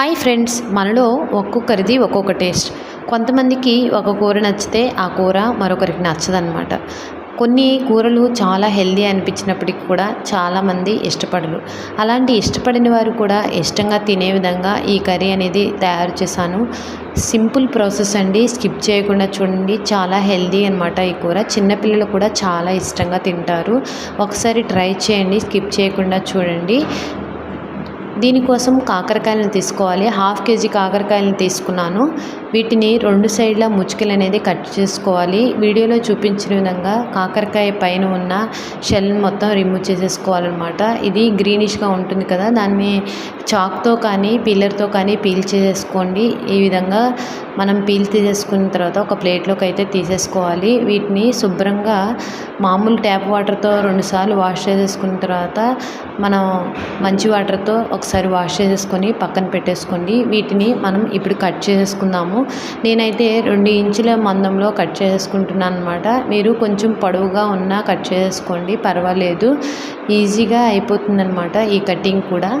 Hi friends మనలో ఒక్కొక్కరిది ఒక్కొక్క టేస్ట్. కొంతమందికి ఒక కూర నచ్చితే ఆ కూర మరొకరికి నచ్చదనమాట కొన్ని కూరలు చాలా హెల్దీ అనిపించినప్పటికీ కూడా చాలామంది ఇష్టపడరు. అలాంటి ఇష్టపడిన వారు కూడా ఇష్టంగా తినే విధంగా ఈ కర్రీ అనేది తయారు చేశాను. సింపుల్ ప్రాసెస్ అండి. స్కిప్ చేయకుండా చూడండి. చాలా హెల్దీ అనమాట ఈ కూర. చిన్నపిల్లలు కూడా చాలా ఇష్టంగా తింటారు. ఒకసారి ట్రై చేయండి. స్కిప్ చేయకుండా చూడండి. దీనికోసం కాకరకాయలను తీసుకోవాలి. హాఫ్ కేజీ కాకరకాయలను తీసుకున్నాను. వీటిని రెండు సైడ్ల ముచ్చుకలు అనేది కట్ చేసుకోవాలి. వీడియోలో చూపించిన విధంగా కాకరకాయ పైన ఉన్న షెల్ మొత్తం రిమూవ్ చేసేసుకోవాలన్నమాట. ఇది గ్రీనిష్గా ఉంటుంది కదా దాన్ని చాక్తో కానీ పిల్లర్తో కానీ పీల్ చేసేసుకోండి. ఈ విధంగా మనం పీల్ తీసేసుకున్న తర్వాత ఒక ప్లేట్లోకి అయితే తీసేసుకోవాలి. వీటిని శుభ్రంగా మామూలు ట్యాప్ వాటర్తో రెండుసార్లు వాష్ చేసేసుకున్న తర్వాత మనం మంచి వాటర్తో ఒకసారి వాష్ చేసేసుకొని పక్కన పెట్టేసుకోండి. వీటిని మనం ఇప్పుడు కట్ చేసేసుకుందాము. నేనైతే రెండు ఇంచుల మందంలో కట్ చేసుకుంటున్నాను అనమాట మీరు కొంచెం పొడవుగా ఉన్నా కట్ చేసుకోండి పర్వాలేదు. ఈజీగా అయిపోతుందన్నమాట ఈ కటింగ్ కూడా.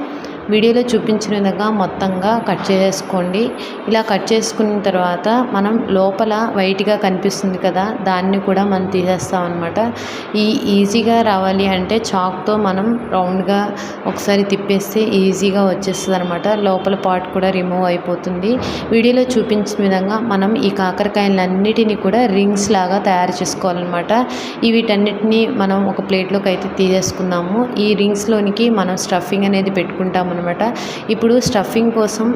వీడియోలో చూపించిన విధంగా మొత్తంగా కట్ చేసుకోండి. ఇలా కట్ చేసుకున్న తర్వాత మనం లోపల వైట్గా కనిపిస్తుంది కదా దాన్ని కూడా మనం తీసేస్తాం అనమాట ఈ ఈజీగా రావాలి అంటే చాక్తో మనం రౌండ్గా ఒకసారి తిప్పేస్తే ఈజీగా వచ్చేస్తుంది అనమాట లోపల పార్ట్ కూడా రిమూవ్ అయిపోతుంది. వీడియోలో చూపించిన విధంగా మనం ఈ కాకరకాయలన్నిటిని కూడా రింగ్స్ లాగా తయారు చేసుకోవాలన్నమాట. వీటన్నిటిని మనం ఒక ప్లేట్లోకి అయితే తీసేసుకుందాము. ఈ రింగ్స్లోనికి మనం స్టఫింగ్ అనేది పెట్టుకుంటాం అనమాట ఇప్పుడు స్టఫింగ్ కోసం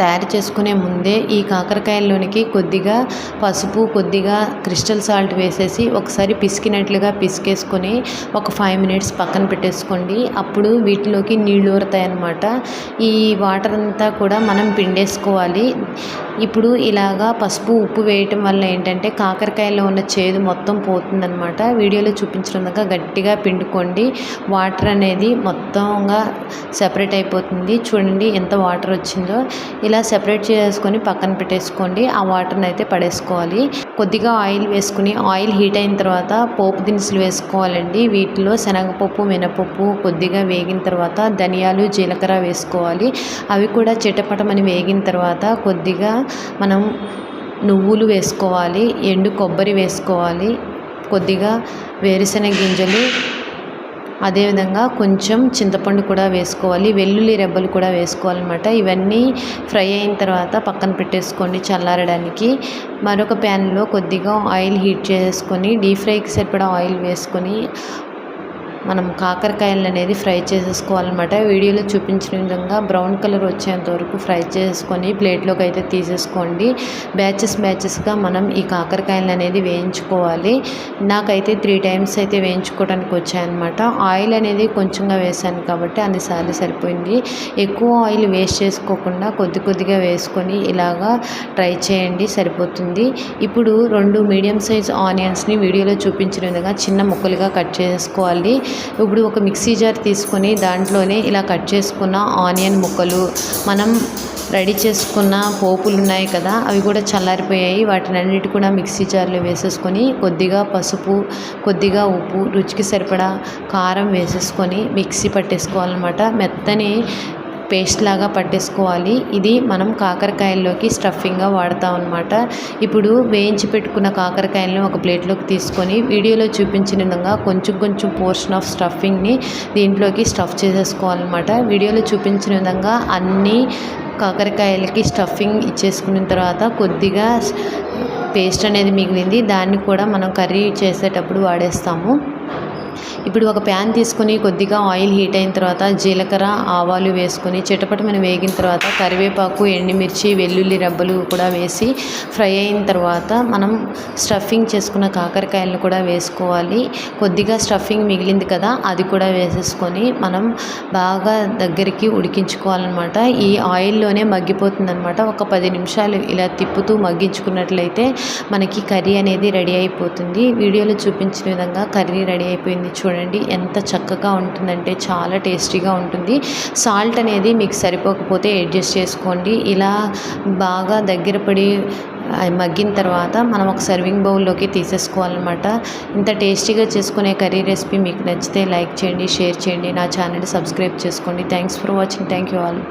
తయారు చేసుకునే ముందే ఈ కాకరకాయల్లోనికి కొద్దిగా పసుపు కొద్దిగా క్రిస్టల్ సాల్ట్ వేసేసి ఒకసారి పిసికినట్లుగా పిసికేసుకొని ఒక ఫైవ్ మినిట్స్ పక్కన పెట్టేసుకోండి. అప్పుడు వీటిలోకి నీళ్ళు ఊరుతాయి అన్నమాట ఈ వాటర్ అంతా కూడా మనం పిండేసుకోవాలి. ఇప్పుడు ఇలాగా పసుపు ఉప్పు వేయటం వల్ల ఏంటంటే కాకరకాయలో ఉన్న చేదు మొత్తం పోతుందన్నమాట. వీడియోలో చూపించడం గట్టిగా పిండుకోండి. వాటర్ అనేది మొత్తంగా సెపరేట్ అయిపోతుంది. చూడండి ఎంత వాటర్ వచ్చిందో. ఇలా సెపరేట్ చేసుకొని పక్కన పెట్టేసుకోండి. ఆ వాటర్ని అయితే పడేసుకోవాలి. కొద్దిగా ఆయిల్ వేసుకుని ఆయిల్ హీట్ అయిన తర్వాత పోపు దినుసులు వేసుకోవాలండి. వీటిలో శనగపప్పు మినపప్పు కొద్దిగా వేగిన తర్వాత ధనియాలు జీలకర్ర వేసుకోవాలి. అవి కూడా చిటపటమని వేగిన తర్వాత కొద్దిగా మనం నువ్వులు వేసుకోవాలి. ఎండు కొబ్బరి వేసుకోవాలి. కొద్దిగా వేరుశెనగ గింజలు అదేవిధంగా కొంచెం చింతపండు కూడా వేసుకోవాలి వెల్లుల్లి రెబ్బలు కూడా వేసుకోవాలన్నమాట. ఇవన్నీ ఫ్రై అయిన తర్వాత పక్కన పెట్టేసుకోండి చల్లారడానికి. మరొక ప్యాన్లో కొద్దిగా ఆయిల్ హీట్ చేసుకొని డీప్ ఫ్రైకి సరిపడా ఆయిల్ వేసుకొని మనం కాకరకాయలు అనేది ఫ్రై చేసేసుకోవాలన్నమాట. వీడియోలో చూపించిన విధంగా బ్రౌన్ కలర్ వచ్చేంత వరకు ఫ్రై చేసుకొని ప్లేట్లోకి అయితే తీసేసుకోండి. బ్యాచెస్ బ్యాచెస్గా మనం ఈ కాకరకాయలు అనేది వేయించుకోవాలి. నాకైతే త్రీ టైమ్స్ అయితే వేయించుకోవడానికి వచ్చాయన్నమాట. ఆయిల్ అనేది కొంచెంగా వేసాను కాబట్టి అన్నిసార్లు సరిపోయింది. ఎక్కువ ఆయిల్ వేస్ట్ చేసుకోకుండా కొద్ది కొద్దిగా వేసుకొని ఇలాగా ట్రై చేయండి సరిపోతుంది. ఇప్పుడు రెండు మీడియం సైజ్ ఆనియన్స్ని వీడియోలో చూపించిన విధంగా చిన్న ముక్కలుగా కట్ చేసుకోవాలి. ఇప్పుడు ఒక మిక్సీ జార్ తీసుకొని దాంట్లోనే ఇలా కట్ చేసుకున్న ఆనియన్ ముక్కలు మనం రెడీ చేసుకున్న పోపులు ఉన్నాయి కదా అవి కూడా చల్లారిపోయాయి. వాటిని అన్నిటి కూడా మిక్సీ జార్లో వేసేసుకొని కొద్దిగా పసుపు కొద్దిగా ఉప్పు రుచికి సరిపడా కారం వేసేసుకొని మిక్సీ పట్టేసుకోవాలన్నమాట. మెత్తని పేస్ట్ లాగా పట్టేసుకోవాలి. ఇది మనం కాకరకాయల్లోకి స్టఫింగ్గా వాడతాం అనమాట ఇప్పుడు వేయించి పెట్టుకున్న కాకరకాయలను ఒక ప్లేట్లోకి తీసుకొని వీడియోలో చూపించిన విధంగా కొంచెం కొంచెం పోర్షన్ ఆఫ్ స్టఫింగ్ని దీంట్లోకి స్టఫ్ చేసేసుకోవాలన్నమాట. వీడియోలో చూపించిన విధంగా అన్నీ కాకరకాయలకి స్టఫింగ్ ఇచ్చేసుకున్న తర్వాత కొద్దిగా పేస్ట్ అనేది మిగిలింది. దాన్ని కూడా మనం కర్రీ చేసేటప్పుడు వాడేస్తాము. ఇప్పుడు ఒక ప్యాన్ తీసుకొని కొద్దిగా ఆయిల్ హీట్ అయిన తర్వాత జీలకర్ర ఆవాలు వేసుకొని చిటపటమని వేగిన తర్వాత కరివేపాకు ఎండుమిర్చి వెల్లుల్లి రబ్బలు కూడా వేసి ఫ్రై అయిన తర్వాత మనం స్టఫింగ్ చేసుకున్న కాకరకాయలను కూడా వేసుకోవాలి. కొద్దిగా స్టఫింగ్ మిగిలింది కదా అది కూడా వేసేసుకొని మనం బాగా దగ్గరికి ఉడికించుకోవాలన్నమాట. ఈ ఆయిల్లోనే మగ్గిపోతుందన్నమాట. ఒక పది నిమిషాలు ఇలా తిప్పుతూ మగ్గించుకున్నట్లయితే మనకి కర్రీ అనేది రెడీ అయిపోతుంది. వీడియోలో చూపించిన విధంగా కర్రీ రెడీ అయిపోయింది. అయిపోయింది చూడండి. ఎంత చక్కగా ఉంటుందంటే చాలా టేస్టీగా ఉంటుంది. సాల్ట్ అనేది మీకు సరిపోకపోతే అడ్జస్ట్ చేసుకోండి. ఇలా బాగా దగ్గర పడి మగ్గిన తర్వాత మనం ఒక సర్వింగ్ బౌల్లోకి తీసేసుకోవాలన్నమాట. ఇంత టేస్టీగా చేసుకునే కర్రీ రెసిపీ మీకు నచ్చితే లైక్ చేయండి షేర్ చేయండి. నా ఛానల్ సబ్స్క్రైబ్ చేసుకోండి. Thanks for watching. Thank you all.